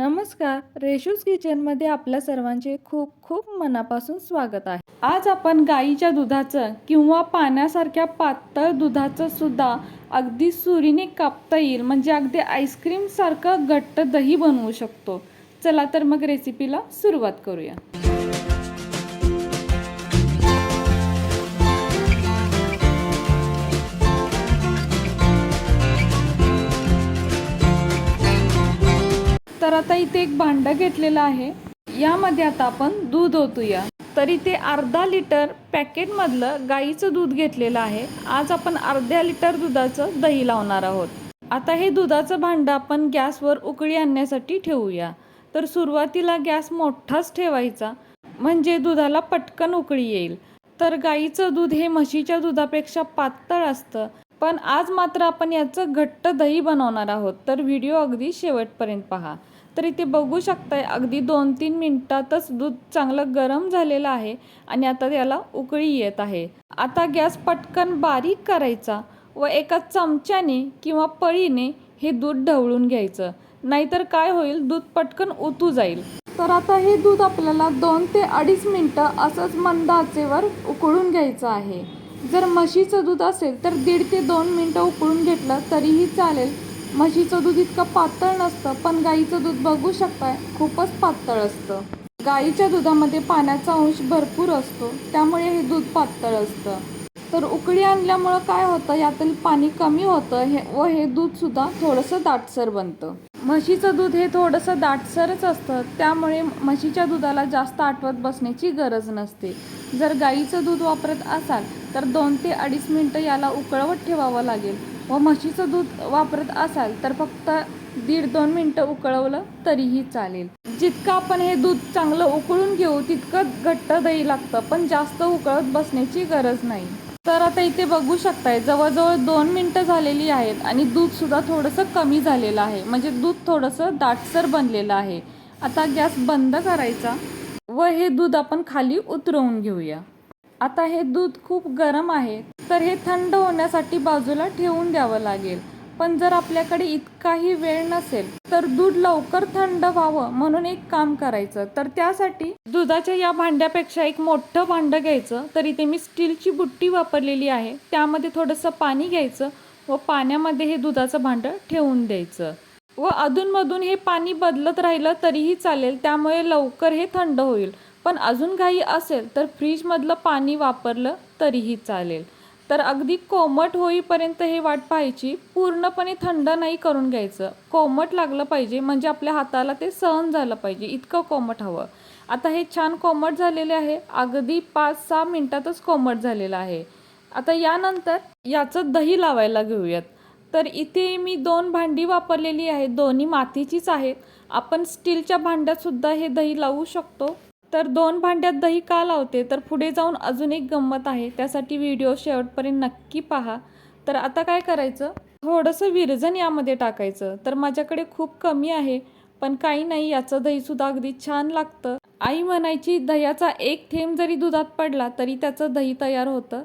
नमस्कार रेशूज किचनमध्ये आपल्या सर्वांचे खूप खूप मनापासून स्वागत आहे. आज आपण गाईच्या दुधाचं किंवा पाण्यासारख्या पातळ दुधाचं सुद्धा अगदी सुरीने कापता येईल. म्हणजे अगदी आईस्क्रीम सारखं घट्ट दही बनवू शकतो. चला तर मग रेसिपीला सुरुवात करूया. तर आता इथे एक भांडं घेतलेलं आहे. यामध्ये आता आपण दूध ओतूया. तर इथे अर्धा लिटर पॅकेटमधलं गाईचं दूध घेतलेलं आहे. आज आपण अर्ध्या लिटर दुधाचं दही लावणार आहोत. आता हे दुधाचं भांडं आपण गॅसवर उकळी आणण्यासाठी ठेवूया. तर सुरुवातीला गॅस मोठाच ठेवायचा म्हणजे दुधाला पटकन उकळी येईल. तर गाईचं दूध हे म्हशीच्या दुधापेक्षा पातळ असतं. पण आज मात्र आपण याचं घट्ट दही बनवणार आहोत. तर व्हिडिओ अगदी शेवटपर्यंत पहा. तर इथे बघू शकताय. अगदी दोन तीन मिनिटातच दूध चांगलं गरम झालेलं आहे आणि आता त्याला उकळी येत आहे. आता गॅस पटकन बारीक करायचा व एका चमच्याने किंवा पळीने हे दूध ढवळून घ्यायचं. नाहीतर काय होईल? दूध पटकन उतू जाईल. तर आता हे दूध आपल्याला दोन ते अडीच मिनटं असंच मंद आचेवर उकळून घ्यायचं आहे. जर म्हशीचं दूध असेल तर दीड ते दोन मिनटं उकळून घेतलं तरीही चालेल. म्हशीचं दूध इतकं पातळ नसतं पण गाईचं दूध बघू शकताय खूपच पातळ असतं. गाईच्या दुधामध्ये पाण्याचा अंश भरपूर असतो त्यामुळे हे दूध पातळ असतं. तर उकळी आणल्यामुळं काय होतं यातील पाणी कमी होतं हे व हे दूध सुद्धा थोडंसं दाटसर बनतं. म्हशीचं दूध हे थोडंसं दाटसरच असतं त्यामुळे म्हशीच्या दुधाला जास्त आठवत बसण्याची गरज नसते. जर गाईचं दूध वापरत असाल तर दोन ते अडीच मिनटं याला उकळवत ठेवावं लागेल. व म्हशीचं दूध वापरत असाल तर फक्त दीड दोन मिनटं उकळवलं तरीही चालेल. जितकं आपण हे दूध चांगलं उकळून घेऊ तितकं घट्ट दही लागतं पण जास्त उकळत बसण्याची गरज नाही. तर आता इथे बघू शकताय जवळजवळ दोन मिनटं झालेली आहेत आणि दूध सुद्धा थोडंसं कमी झालेलं आहे. म्हणजे दूध थोडंसं दाटसर बनलेलं आहे. आता गॅस बंद करायचा व हे दूध आपण खाली उतरवून घेऊया. आता हे दूध खूप गरम आहे. तर हे थंड होण्यासाठी बाजूला ठेवून द्यावं लागेल. पण जर आपल्याकडे इतकाही वेळ नसेल तर दूध लवकर थंड व्हावं म्हणून एक काम करायचं. तर त्यासाठी दुधाच्या या भांड्यापेक्षा एक मोठं भांडं घ्यायचं. तर इथे मी स्टीलची बुट्टी वापरलेली आहे. त्यामध्ये थोडंसं पाणी घ्यायचं व पाण्यामध्ये हे दुधाचं भांडं ठेवून द्यायचं. व अधूनमधून हे पाणी बदलत राहिलं तरीही चालेल. त्यामुळे लवकर हे थंड होईल. पण अजून काही असेल तर फ्रीजमधलं पाणी वापरलं तरीही चालेल. तर अगदी कोमट होईपर्यंत हे वाट पाहायची पूर्णपणे थंड नाही करून घ्यायचं. कोमट लागलं पाहिजे म्हणजे आपल्या हाताला ते सहन झालं पाहिजे. इतकं कोमट हवं. आता हे छान कोमट झालेले आहे. अगदी पाच सहा मिनटातच कोमट झालेलं आहे. आता यानंतर याचं दही लावायला घेऊयात. तर इथे मी दोन भांडी वापरलेली आहेत. दोन्ही मातीचीच आहेत. आपण स्टीलच्या भांड्यातसुद्धा हे दही लावू शकतो. तर दोन भांड्यात दही का लावते? तर पुढे जाऊन अजून एक गंमत आहे. त्यासाठी व्हिडिओ शेवटपर्यंत नक्की पहा. तर आता काय करायचं? थोडंसं विरजन यामध्ये टाकायचं. तर माझ्याकडे खूप कमी आहे पण काही नाही याचं दहीसुद्धा अगदी छान लागतं. आई म्हणायची दह्याचा एक थेंब जरी दुधात पडला तरी त्याचं दही तयार होतं.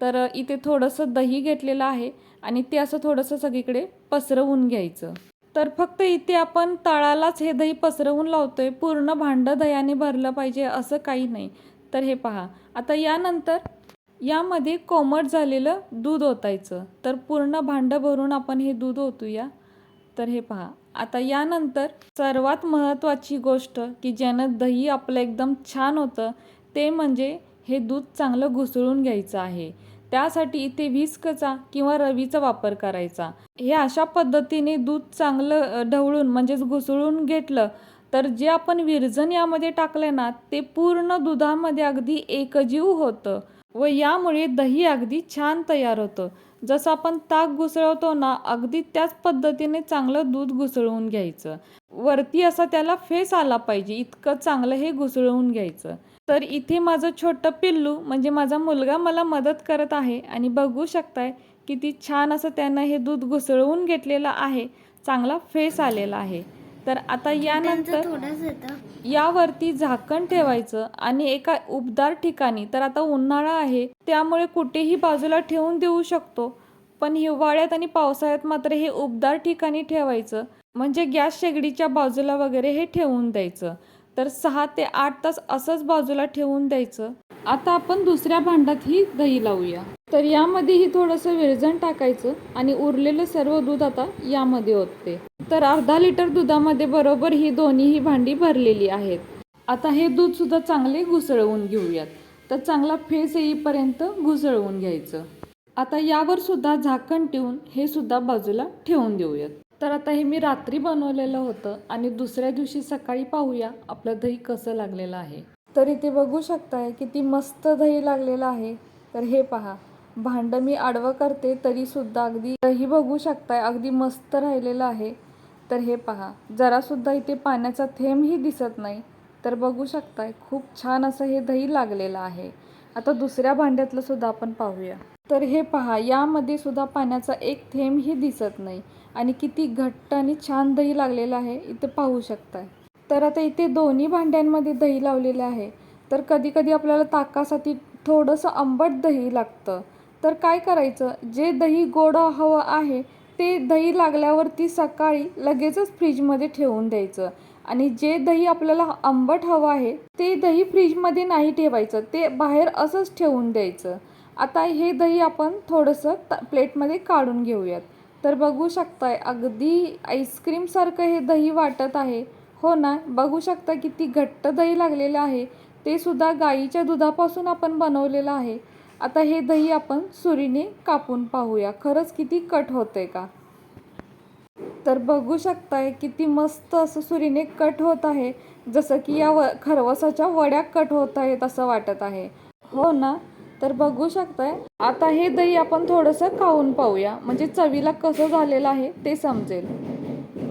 तर इथे थोडंसं दही घेतलेलं आहे आणि ते असं थोडंसं सगळीकडे पसरवून घ्यायचं. तर फक्त इथे आपण तळालाच हे दही पसरवून लावतोय. पूर्ण भांडं दह्याने भरलं पाहिजे असं काही नाही. तर हे पहा. आता यानंतर यामध्ये कोमट झालेलं दूध ओतायचं. तर पूर्ण भांडं भरून आपण हे दूध ओतूया. तर हे पहा. आता यानंतर सर्वात महत्त्वाची गोष्ट की ज्यानं दही आपलं एकदम छान होतं ते म्हणजे हे दूध चांगलं घुसळून घ्यायचं आहे. त्यासाठी इथे विस्कचा किंवा रवीचा वापर करायचा. हे अशा पद्धतीने दूध चांगलं ढवळून म्हणजेच घुसळून घेतलं तर जे आपण विरजन यामध्ये टाकले ना ते पूर्ण दुधामध्ये अगदी एकजीव होतं व यामुळे दही अगदी छान तयार होतं. जसं आपण ताक घुसळवतो ना अगदी त्याच पद्धतीने चांगलं दूध घुसळवून घ्यायचं. वरती असा त्याला फेस आला पाहिजे इतकं चांगलं हे घुसळवून घ्यायचं. तर इथे माझं छोटं पिल्लू म्हणजे माझा मुलगा मला मदत करत आहे आणि बघू शकताय किती छान असं त्यानं हे दूध घुसळवून घेतलेलं आहे. चांगला फेस आलेला आहे. तर आता यानंतर यावरती झाकण ठेवायचं आणि एका उबदार ठिकाणी तर आता उन्हाळा आहे त्यामुळे कुठेही बाजूला ठेवून देऊ शकतो. पण हिवाळ्यात आणि पावसाळ्यात मात्र हे उबदार ठिकाणी ठेवायचं. म्हणजे गॅस शेगडीच्या बाजूला वगैरे हे ठेवून द्यायचं. तर सहा ते आठ तास असंच बाजूला ठेवून द्यायचं. आता आपण दुसऱ्या भांड्यात ही दही लावूया. तर यामध्येही थोडंसं विरजण टाकायचं आणि उरलेलं सर्व दूध आता यामध्ये ओतते. तर अर्धा लिटर दुधामध्ये बरोबर ही दोन्ही भांडी भरलेली आहेत. आता हे दूध सुद्धा चांगले घुसळवून घेऊयात. तर चांगला फेस येईपर्यंत घुसळवून घ्यायचं. आता यावर सुद्धा झाकण ठेवून हे सुद्धा बाजूला ठेवून देऊयात. तर आता हे मी रात्री बनवलेलं होतं आणि दुसऱ्या दिवशी सकाळी पाहूया आपलं दही कसं लागलेलं आहे. तर इथे बघू शकताय किती मस्त दही लागलेलं आहे. तर हे पहा भांडं मी आडवं करते तरी सुद्धा अगदी दही बघू शकताय अगदी मस्त राहिलेलं आहे. तर हे पहा जरासुद्धा इथे पाण्याचा थेंबही दिसत नाही. तर बघू शकताय खूप छान असं हे दही लागलेलं आहे. आता दुसऱ्या भांड्यातलं सुद्धा आपण पाहूया. तर हे पहा यामध्ये सुद्धा पाण्याचा एक थेंबही दिसत नाही. आणि किती घट्ट आणि छान दही लागलेलं आहे इथे पाहू शकता तर आता इथे दोन्ही भांड्यांमध्ये दही लावलेलं आहे. तर कधी कधी आपल्याला ताकासाठी थोडंसं आंबट दही लागतं. तर काय करायचं जे दही गोड हवं आहे ते दही लागल्यावरती सकाळी लगेचच फ्रीजमध्ये ठेवून द्यायचं. आणि जे दही आपल्याला आंबट हवं आहे ते दही फ्रीजमध्ये नाही ठेवायचं ते बाहेर असंच ठेवून द्यायचं. आता हे दही आपण थोडंसं त- प्लेटमध्ये काढून घेऊयात. तर बघू शकताय अगदी आईस्क्रीमसारखं हे दही वाटत आहे. हो ना? बघू शकता किती घट्ट दही लागलेलं आहे. ते सुद्धा गाईच्या दुधापासून आपण बनवलेलं आहे. आता हे दही आपण सुरीने कापून पाहूया. खरंच किती कट होतंय का? तर बघू शकताय किती मस्त असं सुरीने कट होत आहे. जसं की या व खरवसाच्या वड्या कट होत आहेत असं वाटत आहे. हो ना? तर बघू शकताय. आता हे दही आपण थोडंसं खाऊन पाहूया. म्हणजे चवीला कसं झालेलं आहे ते समजेल.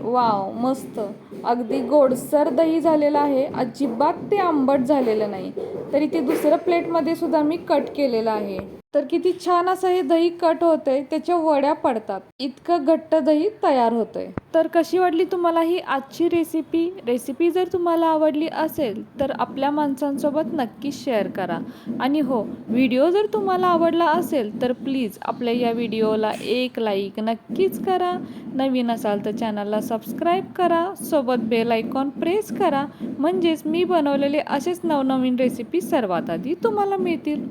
वाव मस्त. अगदी गोडसर दही झालेलं आहे. अजिबात ते आंबट झालेलं नाही. तर इथे दुसरं प्लेटमध्ये सुद्धा मी कट केलेलं आहे. तर किती छान असं हे दही कट होते त्याच्या वड्या पडतात. इतकं घट्ट दही तयार होतंय. तर कशी वाटली तुम्हाला ही आजची रेसिपी रेसिपी जर तुम्हाला आवडली असेल तर आपल्या माणसांसोबत नक्कीच शेअर करा. आणि हो व्हिडिओ जर तुम्हाला आवडला असेल तर प्लीज आपल्या या व्हिडिओला एक लाईक नक्कीच करा. नवीन असाल तर चॅनलला सबस्क्राईब करा. सोबत बेल आयकॉन प्रेस करा. म्हणजेच मी बनवलेले असेच नवनवीन रेसिपी सर्वात आधी तुम्हाला मिळतील.